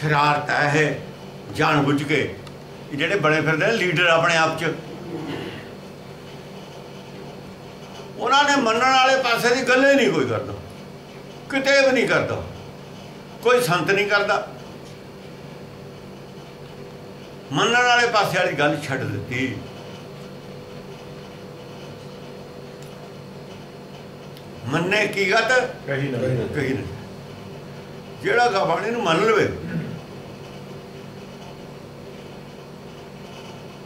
ਸ਼ਰਾਰਤ ਹੈ ਇਹ ਜਾਣ ਬੁੱਝ ਕੇ ਜਿਹੜੇ ਬਣੇ ਫਿਰਦੇ ਨੇ ਲੀਡਰ ਆਪਣੇ ਆਪ 'ਚ। ਉਹਨਾਂ ਨੇ ਮੰਨਣ ਵਾਲੇ ਪਾਸੇ ਦੀ ਗੱਲ ਹੀ ਨਹੀਂ ਕੋਈ ਕਰਦਾ। ਕਿਤੇ ਵੀ ਨਹੀਂ ਕਰਦਾ। ਕੋਈ ਸੰਤ ਨਹੀਂ ਕਰਦਾ। ਮੰਨਣ ਵਾਲੇ ਪਾਸੇ ਵਾਲੀ ਗੱਲ ਛੱਡ ਦਿੱਤੀ। ਮੰਨੇ ਕੀ ਗਤ ਕਹੀ ਨਾ। ਕਹੀ ਨਹੀਂ ਜਿਹੜਾ ਗਾਬਾਣੀ ਨੂੰ ਮੰਨ ਲਵੇ।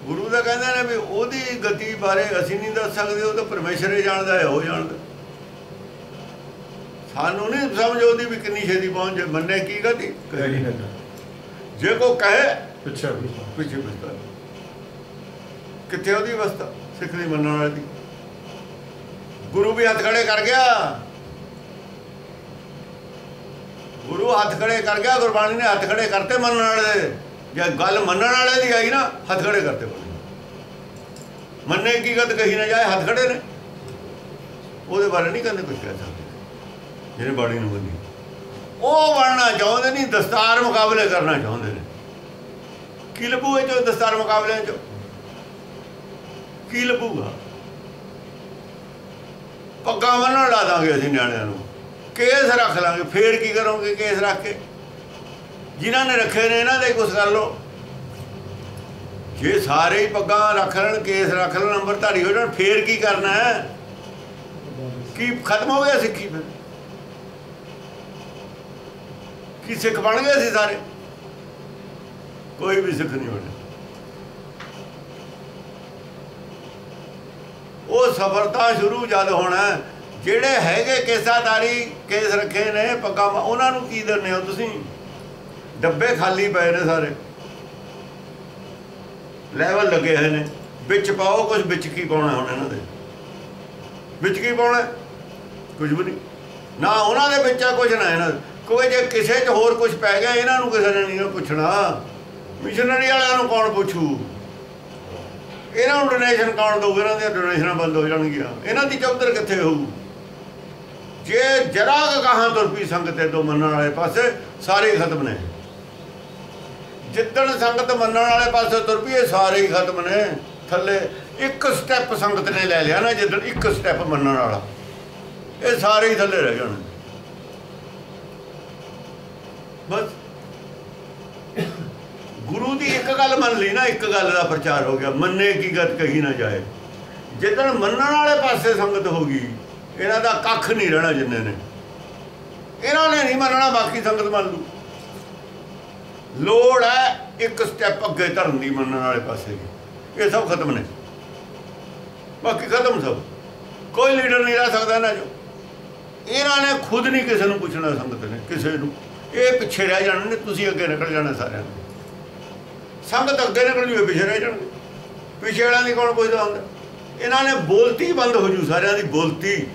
ਗੁਰੂ ਦਾ ਕਹਿੰਦਾ ਨੇ ਵੀ ਉਹਦੀ ਗਤੀ ਬਾਰੇ ਅਸੀਂ ਨਹੀਂ ਦੱਸ ਸਕਦੇ ਉਹ ਤਾਂ ਪਰਮੇਸ਼ਰ ਹੀ ਜਾਣਦਾ ਹੈ ਉਹ ਜਾਣਦਾ। ਸਾਨੂੰ ਨਹੀਂ ਸਮਝ ਆਉਂਦੀ ਵੀ ਕਿੰਨੀ ਛੇਤੀ ਪਹੁੰਚ ਜੇ ਮੰਨੇ ਕੀ ਗਤੀ? ਜੇ ਕੋ ਕਹੇ ਪਿੱਛੇ ਪਿੱਛੇ। ਬਸਤਾ ਕਿੱਥੇ ਉਹਦੀ ਅਵਸਥਾ? ਸਿੱਖ ਦੀ ਮੰਨਣ ਵਾਲੀ ਦੀ। ਗੁਰੂ ਵੀ ਹੱਥ ਖੜੇ ਕਰ ਗਿਆ। ਗੁਰੂ ਹੱਥ ਖੜੇ ਕਰ ਗਿਆ ਗੁਰਬਾਣੀ ਨੇ ਹੱਥ ਖੜੇ ਕਰਤੇ ਮੰਨਣ ਵਾਲੇ। ਦੇ ਜੇ ਗੱਲ ਮੰਨਣ ਵਾਲੇ ਦੀ ਆਈ ਨਾ ਹੱਥ ਖੜੇ ਕਰਤੇ ਬੋਲੇ ਮੰਨੇ ਕੀ ਗੱਲ ਕਹੀ ਨਾ ਜਾਏ ਹੱਥ ਖੜੇ ਨੇ। ਉਹਦੇ ਬਾਰੇ ਨਹੀਂ ਕਹਿੰਦੇ ਕੁਝ ਕਹਿ ਸਕਦੇ। ਜਿਹਨੇ ਬਾਣੀ ਨੂੰ ਮੰਨੀ। ਉਹ ਬਣਨਾ ਚਾਹੁੰਦੇ ਨਹੀਂ, ਦਸਤਾਰ ਮੁਕਾਬਲੇ ਕਰਨਾ ਚਾਹੁੰਦੇ ਨੇ। ਕੀ ਲੱਭੂ ਇਹ ਚੋਂ ਦਸਤਾਰ ਮੁਕਾਬਲਿਆਂ ਚੋਂ? ਕੀ ਲੱਭੂਗਾ? ਪੱਗਾਂ ਮੰਨਣ ਲਾ ਦਾਂਗੇ ਅਸੀਂ ਨਿਆਣਿਆਂ ਨੂੰ। ਕੇਸ ਰੱਖ ਲਾਂਗੇ, ਫੇਰ ਕੀ ਕਰੋਗੇ ਕੇਸ ਰੱਖ ਕੇ? ਜਿਨ੍ਹਾਂ ਨੇ ਰੱਖੇ ਨੇ, ਇਹਨਾਂ ਦੇ ਕੁਝ ਕਰ ਲੋ ਜੇ ਸਾਰੇ ਹੀ ਪੱਗਾਂ ਰੱਖ ਲੈਣ, ਕੇਸ ਰੱਖ ਲੈਣ ਨੰਬਰਧਾਰੀ ਹੋ ਜਾਣ, ਫੇਰ ਕੀ ਕਰਨਾ ਹੈ? ਕੀ ਖਤਮ ਹੋ ਗਿਆ ਸਿੱਖੀ ਫਿਰ? ਕੀ ਸਿੱਖ ਬਣ ਗਏ ਸੀ ਸਾਰੇ? ਕੋਈ ਵੀ ਸਿੱਖ ਨਹੀਂ ਬਣਿਆ ਉਹ ਸਫਰਤਾ ਸ਼ੁਰੂ ਜਦ ਹੋਣਾ ਜਿਹੜੇ ਹੈਗੇ ਕੇਸਾਦਾਰੀ ਕੇਸ ਰੱਖੇ ਨੇ, ਪੱਗਾਂ ਉਹਨਾਂ ਨੂੰ ਕੀ ਦਿੰਦੇ ਹੋ ਤੁਸੀਂ? ਡੱਬੇ ਖਾਲੀ ਪਏ ਨੇ ਸਾਰੇ। ਲੈਵਲ ਲੱਗੇ ਹੋਏ ਨੇ। ਵਿੱਚ ਪਾਓ ਕੁਝ ਵਿੱਚ ਕੀ ਪਾਉਣਾ ਹੁਣ ਇਹਨਾਂ ਦੇ? ਵਿੱਚ ਕੀ ਪਾਉਣਾ? ਕੁਝ ਵੀ ਨਹੀਂ। ਨਾ ਉਹਨਾਂ ਦੇ ਵਿੱਚ ਆ ਕੁਝ ਨਾ ਇਹਨਾਂ ਕੋਈ ਜੇ ਕਿਸੇ 'ਚ ਹੋਰ ਕੁਝ ਪੈ ਗਿਆ, ਇਹਨਾਂ ਨੂੰ ਕਿਸੇ ਨੇ ਨਹੀਂ ਪੁੱਛਣਾ। ਮਿਸ਼ਨਰੀ ਵਾਲਿਆਂ ਨੂੰ ਕੌਣ ਪੁੱਛੂ? ਇਹਨਾਂ ਨੂੰ ਡੋਨੇਸ਼ਨ ਕੌਣ ਦਊ? ਇਹਨਾਂ ਦੀਆਂ ਡੋਨੇਸ਼ਨਾਂ ਬੰਦ ਹੋ ਜਾਣਗੀਆਂ। ਇਹਨਾਂ ਦੀ ਚੌਧਰ ਕਿੱਥੇ ਹੋਊ? ਜੇ ਜਰਾ ਕੁ ਕਹਾਂ ਤੁਰ ਪਈ ਸੰਗਤ ਤੇ ਦੋ ਮੰਨਣ ਵਾਲੇ ਪਾਸੇ, ਸਾਰੇ ਖਤਮ ਨੇ। ਜਿੱਦਣ ਸੰਗਤ ਮੰਨਣ ਵਾਲੇ ਪਾਸੇ ਤੁਰ ਪਈ, ਇਹ ਸਾਰੇ ਹੀ ਖਤਮ ਨੇ। ਥੱਲੇ ਇੱਕ ਸਟੈਪ ਸੰਗਤ ਨੇ ਲੈ ਲਿਆ ਨਾ, ਜਿੱਦਣ ਇੱਕ ਸਟੈਪ ਮੰਨਣ ਵਾਲਾ। ਇਹ ਸਾਰੇ ਹੀ ਥੱਲੇ ਰਹਿ ਜਾਣਗੇ ਬਸ। ਗੁਰੂ ਦੀ ਇੱਕ ਗੱਲ ਮੰਨ ਲਈ ਨਾ, ਇੱਕ ਗੱਲ ਦਾ ਪ੍ਰਚਾਰ ਹੋ ਗਿਆ। ਮੰਨੇ ਕੀ ਗਤ ਕਹੀ ਨਾ ਜਾਏ। ਜਿੱਦਣ ਮੰਨਣ ਵਾਲੇ ਪਾਸੇ ਸੰਗਤ ਹੋ ਗਈ, ਇਹਨਾਂ ਦਾ ਕੱਖ ਨਹੀਂ ਰਹਿਣਾ ਜਿੰਨੇ ਨੇ। ਇਹਨਾਂ ਨੇ ਨਹੀਂ ਮੰਨਣਾ, ਬਾਕੀ ਸੰਗਤ ਮੰਨ ਲੂ ਲੋੜ ਹੈ ਇੱਕ ਸਟੈਪ ਅੱਗੇ ਧਰਮ ਦੀ ਮੰਨਣ ਵਾਲੇ ਪਾਸੇ ਦੀ ਇਹ ਸਭ ਖਤਮ ਨੇ। ਬਾਕੀ ਖਤਮ ਸਭ। ਕੋਈ ਲੀਡਰ ਨਹੀਂ ਰਹਿ ਸਕਦਾ ਨਾ ਜੋ ਇਹਨਾਂ ਨੇ ਖੁਦ ਨਹੀਂ ਕਿਸੇ ਨੂੰ ਪੁੱਛਣਾ ਸੰਗਤ ਨੇ, ਕਿਸੇ ਨੂੰ। ਇਹ ਪਿੱਛੇ ਰਹਿ ਜਾਣੇ ਨੇ ਤੁਸੀਂ ਅੱਗੇ ਨਿਕਲ ਜਾਣਾ ਸਾਰਿਆਂ ਨੇ। ਸੰਗਤ ਅੱਗੇ ਨਿਕਲ ਜੂਏ ਪਿੱਛੇ ਰਹਿ ਜਾਣਗੇ। ਪਿੱਛੇ ਵਾਲਿਆਂ ਦੀ ਕੌਣ ਪੁੱਛਦਾ ਹੁੰਦਾ? ਇਹਨਾਂ ਨੇ ਬੋਲਤੀ ਬੰਦ ਹੋ ਜੂ, ਸਾਰਿਆਂ ਦੀ ਬੋਲਤੀ।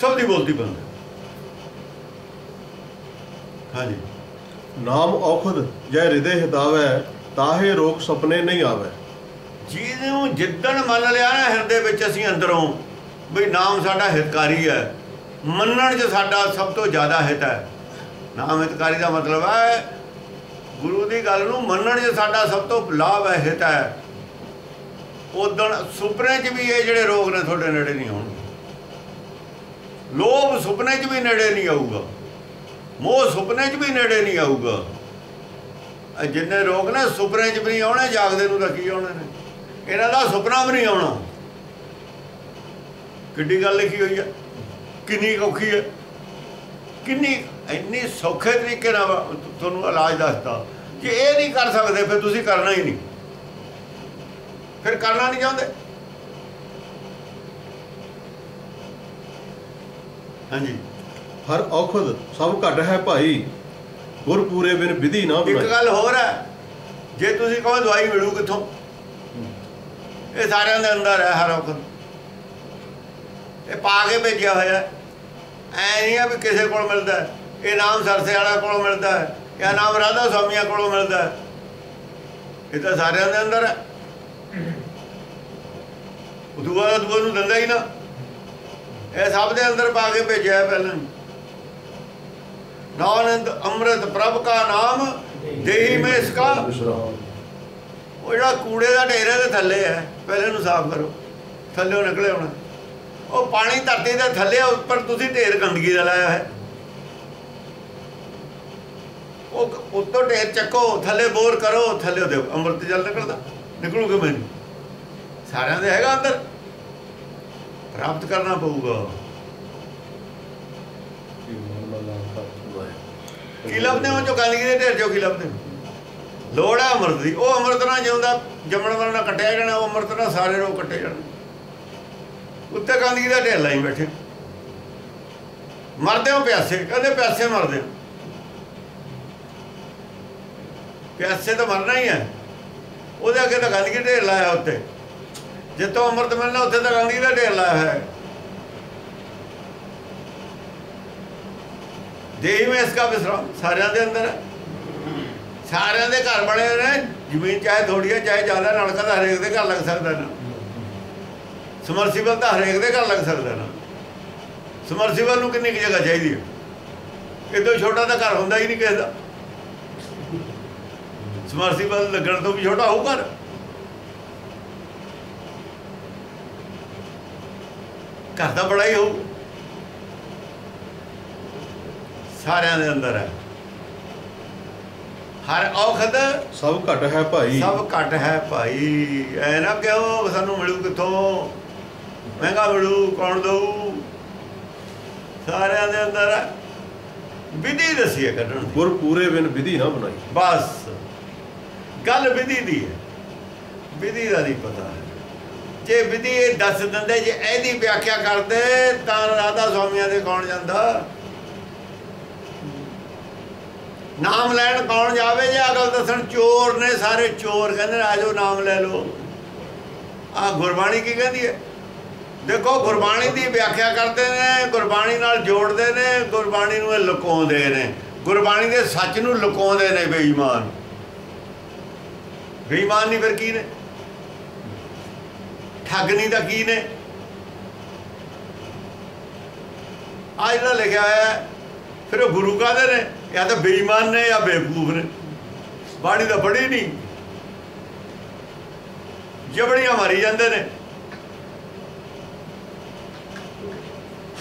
ਸਭ ਦੀ ਬੋਲਤੀ ਬੰਦ। ਹਾਂਜੀ। ਨਾਮ ਔਖਦ ਜੈ ਹਿਰਦੇ ਹਿਤਾਵੈ, ਤਾਹੇ ਰੋਗ ਸੁਪਨੇ ਨਹੀਂ ਆਵੇ। ਜਿਹਨੂੰ ਜਿੱਦਣ ਮੰਨ ਲਿਆ ਨਾ ਹਿਰਦੇ ਵਿੱਚ ਅਸੀਂ ਅੰਦਰੋਂ ਵੀ ਨਾਮ ਸਾਡਾ ਹਿਤਕਾਰੀ ਹੈ, ਮੰਨਣ 'ਚ ਸਾਡਾ ਸਭ ਤੋਂ ਜ਼ਿਆਦਾ ਹਿਤ ਹੈ। ਨਾਮ ਹਿਤਕਾਰੀ ਦਾ ਮਤਲਬ ਹੈ, ਗੁਰੂ ਦੀ ਗੱਲ ਨੂੰ ਮੰਨਣ 'ਚ ਸਾਡਾ ਸਭ ਤੋਂ ਲਾਭ ਹੈ, ਹਿਤ ਹੈ। ਉਦਣ ਸੁਪਨੇ 'ਚ ਵੀ ਇਹ ਜਿਹੜੇ ਰੋਗ ਨੇ, ਤੁਹਾਡੇ ਨੇੜੇ ਨਹੀਂ ਆਉਣਗੇ। ਲੋਭ ਸੁਪਨੇ 'ਚ ਵੀ ਨੇੜੇ ਨਹੀਂ ਆਊਗਾ। ਮੋਹ ਸੁਪਨੇ 'ਚ ਵੀ ਨੇੜੇ ਨਹੀਂ ਆਊਗਾ। ਜਿੰਨੇ ਰੋਗ ਨੇ, ਸੁਪਨੇ 'ਚ ਵੀ ਨਹੀਂ ਆਉਣੇ, ਜਾਗਦੇ ਨੂੰ ਤਾਂ ਕੀ ਆਉਣੇ ਨੇ? ਇਹਨਾਂ ਦਾ ਸੁਪਨਾ ਵੀ ਨਹੀਂ ਆਉਣਾ। ਕਿੱਡੀ ਗੱਲ ਲਿਖੀ ਹੋਈ ਹੈ ਕਿੰਨੀ ਕੁ ਔਖੀ ਹੈ ਕਿੰਨੀ ਇੰਨੀ ਸੌਖੇ ਤਰੀਕੇ ਨਾਲ ਤੁਹਾਨੂੰ ਇਲਾਜ ਦੱਸਦਾ ਕਿ ਇਹ ਨਹੀਂ ਕਰ ਸਕਦੇ, ਫਿਰ ਤੁਸੀਂ ਕਰਨਾ ਹੀ ਨਹੀਂ। ਫਿਰ ਕਰਨਾ ਨਹੀਂ ਚਾਹੁੰਦੇ? ਹਾਂਜੀ। ਹਰ ਔਖਦ ਸਭ ਘਟ ਹੈ ਭਾਈ। ਗੁਰ ਪੂਰੇ ਬਿਨ ਵਿਧੀ ਨਾ ਇੱਕ ਬਣਾਈ। ਗੱਲ ਹੋਰ ਹੈ ਜੇ ਤੁਸੀਂ ਕਹੋ ਦਵਾਈ ਮਿਲੂ ਕਿੱਥੋਂ? ਇਹ ਸਾਰਿਆਂ ਦੇ ਅੰਦਰ ਹੈ ਹਰ ਵਕਤ ਇਹ ਪਾ ਕੇ ਭੇਜਿਆ ਹੋਇਆ। ਐ ਨਹੀਂ ਆ ਵੀ ਕਿਸੇ ਕੋਲ ਮਿਲਦਾ। ਇਹ ਨਾਮ ਸਰਸੇ ਵਾਲਾ ਕੋਲੋਂ ਮਿਲਦਾ ਹੈ ਇਹ ਨਾਮ ਰਾਧਾ ਸਵਾਮੀਆਂ ਕੋਲੋਂ ਮਿਲਦਾ ਹੈ। ਇਹ ਤਾਂ ਸਾਰਿਆਂ ਦੇ ਅੰਦਰ ਹੈ। ਉਹ ਦੂਆ ਦਾ ਦੂਆ ਨੂੰ ਦਿੰਦਾ ਹੀ ਨਾ। ਇਹ ਸਭ ਦੇ ਅੰਦਰ ਪਾ ਕੇ ਭੇਜਿਆ ਪਹਿਲਾਂ। ਹੀ। ਨਾਨੰਦ ਅੰਮ੍ਰਿਤ ਪ੍ਰਭ ਕਾ ਨਾਮ, ਦੇਹੀ ਮੈਂ ਇਸਕਾ ਵਿਸ਼ਰਾਮ ਉਹ ਜਿਹੜਾ ਕੂੜੇ ਦਾ ਢੇਰ ਇਹਦੇ ਥੱਲੇ ਹੈ। ਪਹਿਲੇ ਨੂੰ ਸਾਫ਼ ਕਰੋ। ਥੱਲੇੋਂ ਨਿਕਲੇ ਹੁਣ। ਉਹ ਪਾਣੀ ਧਰਤੀ ਦੇ ਥੱਲੇ ਉੱਪਰ ਤੁਸੀਂ ਢੇਰ ਗੰਦਗੀ ਦਾ ਲਾਇਆ ਹੈ। ਉਹ ਉੱਤੋਂ ਢੇਰ ਚੱਕੋ, ਥੱਲੇ ਬੋਰ ਕਰੋ, ਥੱਲੇ ਉਹਦੇ ਅੰਮ੍ਰਿਤ ਜਲ ਨਿਕਲਦਾ। ਨਿਕਲੂ ਮੈਨੂੰ। ਸਾਰਿਆਂ ਦੇ ਹੈਗਾ ਅੰਦਰ। ਪ੍ਰਾਪਤ ਕਰਨਾ ਪਊਗਾ। ਕੀ ਲੱਭਦੇ ਹੋ ਜੋ ਗੰਦਗੀ ਦੇ ਢੇਰ ਜੋ ਕੀ ਲੱਭਦੇ ਲੋੜ ਹੈ ਅੰਮ੍ਰਿਤ ਦੀ। ਉਹ ਅੰਮ੍ਰਿਤ ਨਾਲ ਜਿਉਂਦਾ ਜੰਮਣ ਵਾਲਾ ਨਾਲ ਕੱਟਿਆ ਜਾਣਾ, ਉਹ ਅੰਮ੍ਰਿਤ ਨਾਲ ਸਾਰੇ ਰੋਗ ਕੱਟੇ ਜਾਣ। ਉੱਤੇ ਗੰਦਗੀ ਦਾ ਢੇਰ ਲਾਈ ਬੈਠੇ। ਮਰਦੇ ਹੋ ਪਿਆਸੇ, ਕਹਿੰਦੇ ਪਿਆਸੇ ਮਰਦੇ ਹੋ। ਪਿਆਸੇ ਤਾਂ ਮਰਨਾ ਹੀ ਹੈ। ਉਹਦੇ ਅੱਗੇ ਤਾਂ ਗੰਦਗੀ ਦਾ ਢੇਰ ਲਾਇਆ ਉੱਤੇ। ਜਿੱਥੋਂ ਅੰਮ੍ਰਿਤ ਮਿਲਣਾ, ਉੱਥੇ ਤਾਂ ਗੰਦਗੀ ਦਾ ਢੇਰ ਲਾਇਆ ਹੈ। ਦੇਹੀ ਮੈਂ ਇਸਕਾ ਵਿਸਰਾਮ ਸਾਰਿਆਂ ਦੇ ਅੰਦਰ। ਹੈ ਸਾਰਿਆਂ ਦੇ ਘਰ ਬਣੇ ਨੇ ਜ਼ਮੀਨ ਚਾਹੇ ਥੋੜੀ ਹੈ, ਚਾਹੇ ਜ਼ਿਆਦਾ ਨਲਕਾ ਤਾਂ ਹਰੇਕ ਦੇ ਘਰ ਲੱਗ ਸਕਦਾ ਨਾ। ਸਮਰਸੀਬਲ ਤਾਂ ਹਰੇਕ ਦੇ ਘਰ ਲੱਗ ਸਕਦਾ ਨਾ। ਸਮਰਸੀਬਲ ਨੂੰ ਕਿੰਨੀ ਕੁ ਜਗ੍ਹਾ ਚਾਹੀਦੀ ਹੈ? ਇਦੋਂ ਛੋਟਾ ਤਾਂ ਘਰ ਹੁੰਦਾ ਹੀ ਨਹੀਂ ਕਿਸੇ ਦਾ। ਸਮਰਸੀਬਲ ਲੱਗਣ ਤੋਂ ਵੀ ਛੋਟਾ ਹੋਊ ਘਰ। ਘਰ ਦਾ ਬੜਾ ਹੀ ਹੋਊ। ਸਾਰਿਆਂ ਦੇ ਅੰਦਰ ਹੈ। ਹਰ ਔਖਦ ਸਭ ਘਟ ਹੈ ਭਾਈ। ਸਭ ਘਟ ਹੈ ਭਾਈ। ਐ ਨਾ ਕਿਉਂ ਸਾਨੂੰ ਮਿਲੂ ਕਿੱਥੋਂ? ਮਹਿੰਗਾ ਮਿਲੂ ਕੌਣ ਦਊ? ਸਾਰਿਆਂ ਦੇ ਅੰਦਰ ਹੈ। ਵਿਧੀ ਦਸੀ ਹੈ ਕੱਢਣ ਗੁਰ ਪੂਰੇ ਬਿਨ ਵਿਧੀ ਨਾ ਬਣਾਈ। ਬਸ। ਗੱਲ ਵਿਧੀ ਦੀ ਹੈ। ਵਿਧੀ ਦਾ ਨਹੀਂ ਪਤਾ। ਜੇ ਵਿਧੀ ਇਹ ਦੱਸ ਦਿੰਦੇ ਜੇ ਇਹਦੀ ਵਿਆਖਿਆ ਕਰਦੇ ਤਾਂ ਰਾਧਾ ਸਵਾਮੀਆਂ ਦੇ ਕੌਣ ਜਾਂਦਾ? ਨਾਮ ਲੈਣ ਕੌਣ ਜਾਵੇ ਜੇ? ਅਗਲ ਦੱਸਣ ਚੋਰ ਨੇ ਸਾਰੇ ਚੋਰ, ਕਹਿੰਦੇ ਆਜੋ ਨਾਮ ਲੈ ਲਓ। ਆ ਗੁਰਬਾਣੀ ਕੀ ਕਹਿੰਦੀ ਹੈ? ਦੇਖੋ, ਗੁਰਬਾਣੀ ਦੀ ਵਿਆਖਿਆ ਕਰਦੇ ਨੇ, ਗੁਰਬਾਣੀ ਨਾਲ ਜੋੜਦੇ ਨੇ, ਗੁਰਬਾਣੀ ਨੂੰ ਇਹ ਲੁਕਾਉਂਦੇ ਨੇ। ਗੁਰਬਾਣੀ ਦੇ ਸੱਚ ਨੂੰ ਲੁਕਾਉਂਦੇ ਨੇ ਬੇਈਮਾਨ। ਬੇਈਮਾਨ ਨਹੀਂ ਫਿਰ ਕੀ ਨੇ? ਠੱਗ ਨਹੀਂ ਤਾਂ ਕੀ ਨੇ? ਆ ਜਿਹੜਾ ਲਿਖਿਆ ਹੋਇਆ ਫਿਰ ਉਹ ਗੁਰੂ ਕਾਹਦੇ ਨੇ? ਜਾਂ ਤਾਂ ਬੇਈਮਾਨ ਨੇ ਜਾਂ ਬੇਵਕੂਫ ਨੇ। ਬਾਣੀ ਤਾਂ ਪੜ੍ਹੀ ਨਹੀਂ। ਜਬੜੀਆਂ ਮਾਰੀ ਜਾਂਦੇ ਨੇ।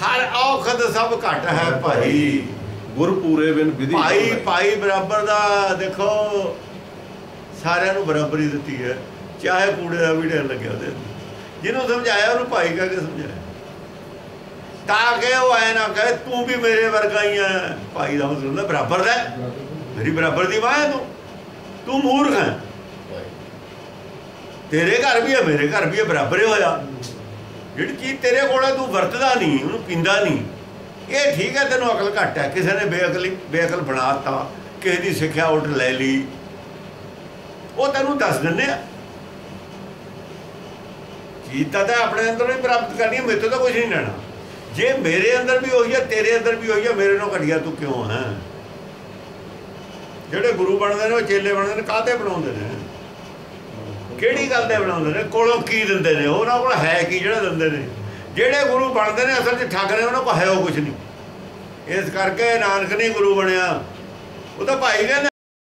ਹਰ ਔਖਦ ਸਭ ਘਟ ਹੈ ਭਾਈ ਗੁਰ ਪੂਰੇ ਬਿਨ ਵਿਧੀ ਭਾਈ। ਭਾਈ ਬਰਾਬਰ ਦਾ ਦੇਖੋ ਸਾਰਿਆਂ ਨੂੰ ਬਰਾਬਰੀ ਦਿੱਤੀ ਹੈ। ਚਾਹੇ ਕੂੜੇ ਦਾ ਵੀ ਢੇਰ ਲੱਗਿਆ ਉਹਦੇ। ਜਿਹਨੂੰ ਸਮਝਾਇਆ ਉਹਨੂੰ ਭਾਈ ਕਹਿ ਕੇ ਸਮਝਾਇਆ। ਤਾਂ ਕਿ ਉਹ ਐ ਨਾ ਕਹੇ, ਤੂੰ ਵੀ ਮੇਰੇ ਵਰਗਾ ਹੀ ਹੈ ਭਾਈ ਦਾ ਮਤਲਬ ਬਰਾਬਰ ਦਾ। ਮੇਰੀ ਬਰਾਬਰ ਦੀ ਮਾਂ ਹੈ ਤੂੰ। ਤੂੰ ਮੂਰਖ ਹੈ ਤੇਰੇ ਘਰ ਵੀ ਹੈ ਮੇਰੇ ਘਰ ਵੀ ਹੈ ਬਰਾਬਰ ਹੀ ਹੋਇਆ। ਜਿਹੜੀ ਚੀਜ਼ ਤੇਰੇ ਕੋਲ ਤੂੰ ਵਰਤਦਾ ਨਹੀਂ, ਉਹਨੂੰ ਪੀਂਦਾ ਨਹੀਂ। ਇਹ ਠੀਕ ਹੈ ਤੈਨੂੰ ਅਕਲ ਘੱਟ ਹੈ ਕਿਸੇ ਨੇ ਬੇਅਕਲੀ, ਬੇਅਕਲ ਬਣਾਤਾ ਕਿਸੇ ਦੀ ਸਿੱਖਿਆ ਉਲਟ ਲੈ ਲਈ। ਉਹ ਤੈਨੂੰ ਦੱਸ ਦਿੰਦੇ ਆ। ਚੀਜ਼ ਤਾਂ ਆਪਣੇ ਅੰਦਰੋਂ ਹੀ ਪ੍ਰਾਪਤ ਕਰਨੀ ਹੈ ਮੇਰੇ ਤੋਂ ਤਾਂ ਕੁਝ ਨਹੀਂ ਲੈਣਾ। ਜੇ ਮੇਰੇ ਅੰਦਰ ਵੀ ਹੋਈ ਹੈ ਤੇਰੇ ਅੰਦਰ ਵੀ ਹੋਈ ਹੈ ਮੇਰੇ ਨਾਲ ਘਟਿਆ ਤੂੰ ਕਿਉਂ ਹੈ ਜਿਹੜੇ ਗੁਰੂ ਬਣਦੇ ਨੇ, ਉਹ ਚੇਲੇ ਬਣਦੇ ਨੇ ਕਾਹਤੇ ਬਣਾਉਂਦੇ ਨੇ? ਕਿਹੜੀ ਗੱਲ ਦੇ ਬਣਾਉਂਦੇ ਨੇ? ਕੋਲੋਂ ਕੀ ਦਿੰਦੇ ਨੇ? ਉਹਨਾਂ ਕੋਲ ਹੈ ਕੀ? ਜਿਹੜਾ ਦਿੰਦੇ ਨੇ? ਜਿਹੜੇ ਗੁਰੂ ਬਣਦੇ ਨੇ, ਅਸਲ 'ਚ ਠੱਗ ਨੇ, ਉਹਨਾਂ ਕੋਲ ਹੈ ਉਹ ਕੁਝ ਨਹੀਂ। ਇਸ ਕਰਕੇ ਨਾਨਕ ਨਹੀਂ ਗੁਰੂ ਬਣਿਆ। ਉਹ ਤਾਂ ਭਾਈ ਕਹਿੰਦੇ